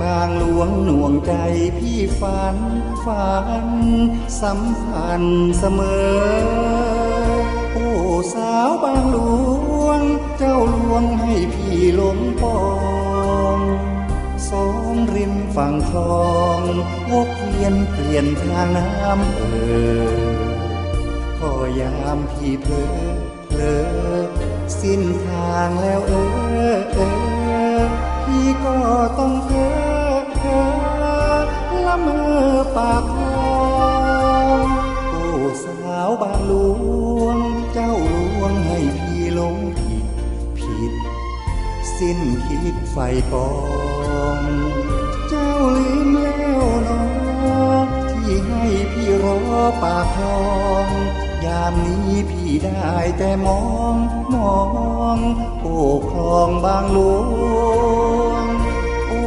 บางหลวงหน่วงใจพี่ฝันฝันสัมพันธ์เสมอ โอ้สาวบางหลวง เจ้าลวงให้พี่หลงปองสองริมฝั่งคลองวกเวียนเปลี่ยนทางน้ำเออพอยามพี่เพลอเพลอสิ้นทางแล้วเออเออพี่ก็ต้อง สิ้นคิดไฟปอง เจ้าลืมแล้วนอที่ให้พี่รอปากคลอง ยามนี้พี่ได้แต่มองมอง โอ้คลองบางหลว